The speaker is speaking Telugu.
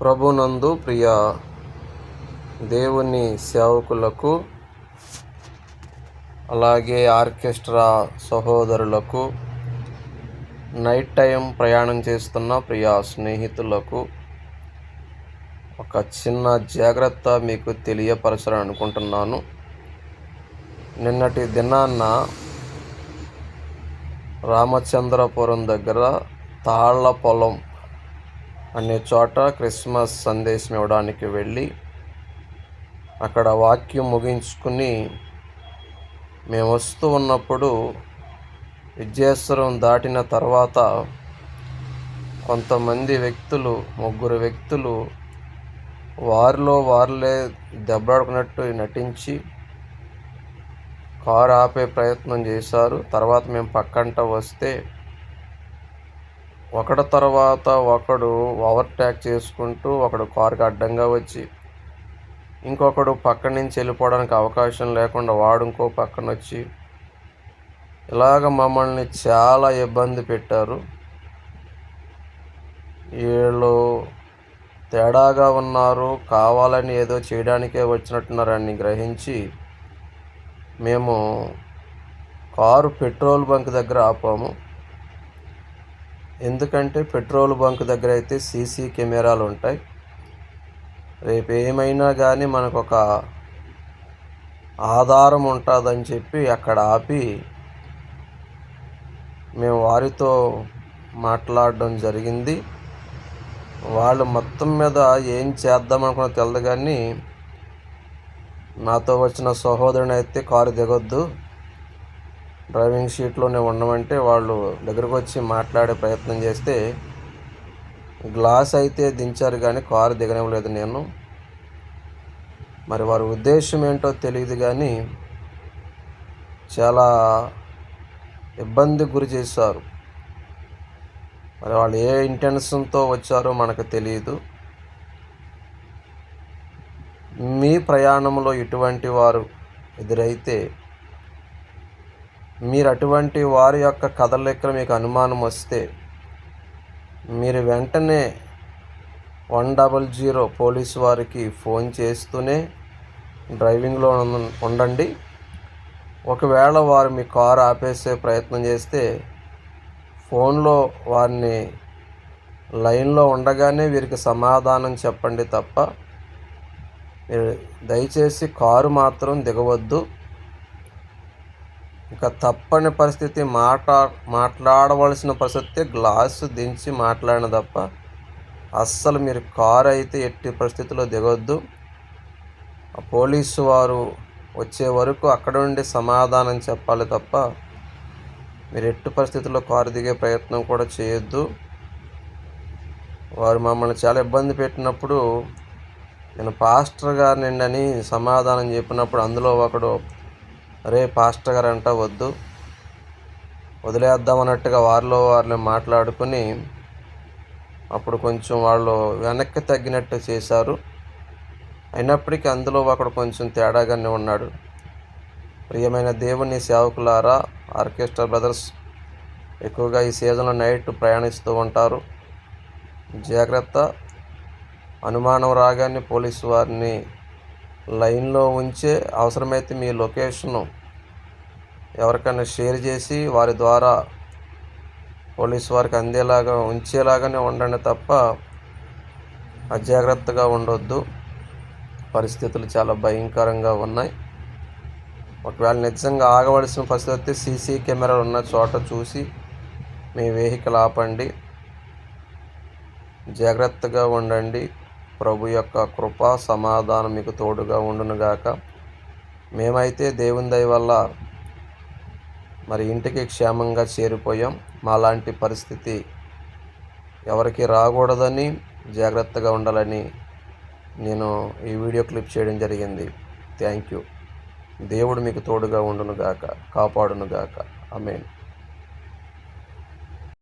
ప్రభునందు ప్రియ దేవుని సేవకులకు అలాగే ఆర్కెస్ట్రా సహోదరులకు నైట్ టైం ప్రయాణం చేస్తున్న ప్రియ స్నేహితులకు ఒక చిన్న జాగ్రత్త మీకు తెలియపరచాలని అనుకుంటున్నాను. నిన్నటి దినాన్న రామచంద్రపురం దగ్గర తాళ్ళ పొలం అనే చోట క్రిస్మస్ సందేశం ఇవ్వడానికి వెళ్ళి అక్కడ వాక్యం ముగించుకుని మేము వస్తూ ఉన్నప్పుడు విద్యేశ్వరం దాటిన తర్వాత కొంతమంది వ్యక్తులు ముగ్గురు వ్యక్తులు వారిలో వారిలే దెబ్బలాడుకున్నట్టు నటించి కారు ఆపే ప్రయత్నం చేశారు. తర్వాత మేము పక్కంట వస్తే ఒకటి తర్వాత ఒకడు ఓవర్టేక్ చేసుకుంటూ ఒకడు కారుకి అడ్డంగా వచ్చి ఇంకొకడు పక్క నుంచి వెళ్ళిపోవడానికి అవకాశం లేకుండా వాడు ఇంకో పక్కన వచ్చి ఇలాగ మమ్మల్ని చాలా ఇబ్బంది పెట్టారు. వీళ్ళు తేడాగా ఉన్నారు కావాలని ఏదో చేయడానికే వచ్చినట్టున్నారని గ్రహించి మేము కారు పెట్రోల్ బంక్ దగ్గర ఆపాము. ఎందుకంటే పెట్రోల్ బంక్ దగ్గర అయితే సీసీ కెమెరాలు ఉంటాయి. రేపు ఏమైనా కానీ మనకు ఒక ఆధారం ఉంటుందని చెప్పి అక్కడ ఆపి మేము వారితో మాట్లాడడం జరిగింది. వాళ్ళు మొత్తం మీద ఏం చేద్దాం అనుకున్న తెలియదు కానీ నాతో వచ్చిన సహోదరుని అయితే కారు దిగొద్దు. డ్రైవింగ్ సీట్లోనే ఉండమంటే వాళ్ళు దగ్గరకు వచ్చి మాట్లాడే ప్రయత్నం చేస్తే గ్లాస్ అయితే దించారు కానీ కారు దిగనివ్వలేదు నేను. మరి వారి ఉద్దేశం ఏంటో తెలియదు కానీ చాలా ఇబ్బంది గురి చేశారు. మరి వాళ్ళు ఏ ఇంటెన్షన్తో వచ్చారో మనకు తెలియదు మీ ప్రయాణంలో ఇటువంటి వారు ఎదురైతే మీరు అటువంటి వారి యొక్క కదలికలు మీకు అనుమానం వస్తే మీరు వెంటనే వన్ డబల్ జీరో పోలీస్ వారికి ఫోన్ చేస్తూనే డ్రైవింగ్లో ఉండండి. ఒకవేళ వారు మీ కారు ఆపేసే ప్రయత్నం చేస్తే ఫోన్లో వారిని లైన్లో ఉండగానే వీరికి సమాధానం చెప్పండి తప్ప మీరు దయచేసి కారు మాత్రం దిగవద్దు. ఇంకా తప్పని పరిస్థితి మాట మాట్లాడవలసిన పరిస్థితి గ్లాసు దించి మాట్లాడిన తప్ప అస్సలు మీరు కారు అయితే ఎట్టి పరిస్థితుల్లో దిగొద్దు. పోలీసు వారు వచ్చే వరకు అక్కడ ఉండి సమాధానం చెప్పాలి తప్ప మీరు ఎట్టి పరిస్థితుల్లో కారు దిగే ప్రయత్నం కూడా చేయొద్దు. వారు మమ్మల్ని చాలా ఇబ్బంది పెట్టినప్పుడు నేను పాస్టర్ గారిని అని సమాధానం చెప్పినప్పుడు అందులో ఒకడు అరే పాస్టర్ గారు అంట వద్దు వదిలేద్దామన్నట్టుగా వారిలో వారిని మాట్లాడుకుని అప్పుడు కొంచెం వాళ్ళు వెనక్కి తగ్గినట్టు చేశారు. అయినప్పటికీ అందులో ఒకడు కొంచెం తేడాగానే ఉన్నాడు. ప్రియమైన దేవుని సేవకులారా ఆర్కెస్ట్రా బ్రదర్స్ ఎక్కువగా ఈ సీజన్లో నైట్ ప్రయాణిస్తూ ఉంటారు. జాగ్రత్త. అనుమానం రాగానే పోలీసు వారిని లైన్లో ఉంచే అవసరమైతే మీ లొకేషను ఎవరికైనా షేర్ చేసి వారి ద్వారా పోలీసు వారికి అందేలాగా ఉంచేలాగానే ఉండండి తప్ప అజాగ్రత్తగా ఉండొద్దు. పరిస్థితులు చాలా భయంకరంగా ఉన్నాయి. ఒకవేళ నిజంగా ఆగవలసిన పరిస్థితి వస్తే సీసీ కెమెరాలు ఉన్న చోట చూసి మీ వెహికల్ ఆపండి. జాగ్రత్తగా ఉండండి. ప్రభు యొక్క కృప సమాధానం మీకు తోడుగా ఉండునుగాక. మేమైతే దేవుని దయ వల్ల మరి ఇంటికి క్షేమంగా చేరిపోయాం. మాలాంటి పరిస్థితి ఎవరికి రాకూడదని జాగ్రత్తగా ఉండాలని నేను ఈ వీడియో క్లిప్ చేయడం జరిగింది. Thank you. దేవుడు మీకు తోడుగా ఉండునుగాక కాపాడునుగాక. అమేన్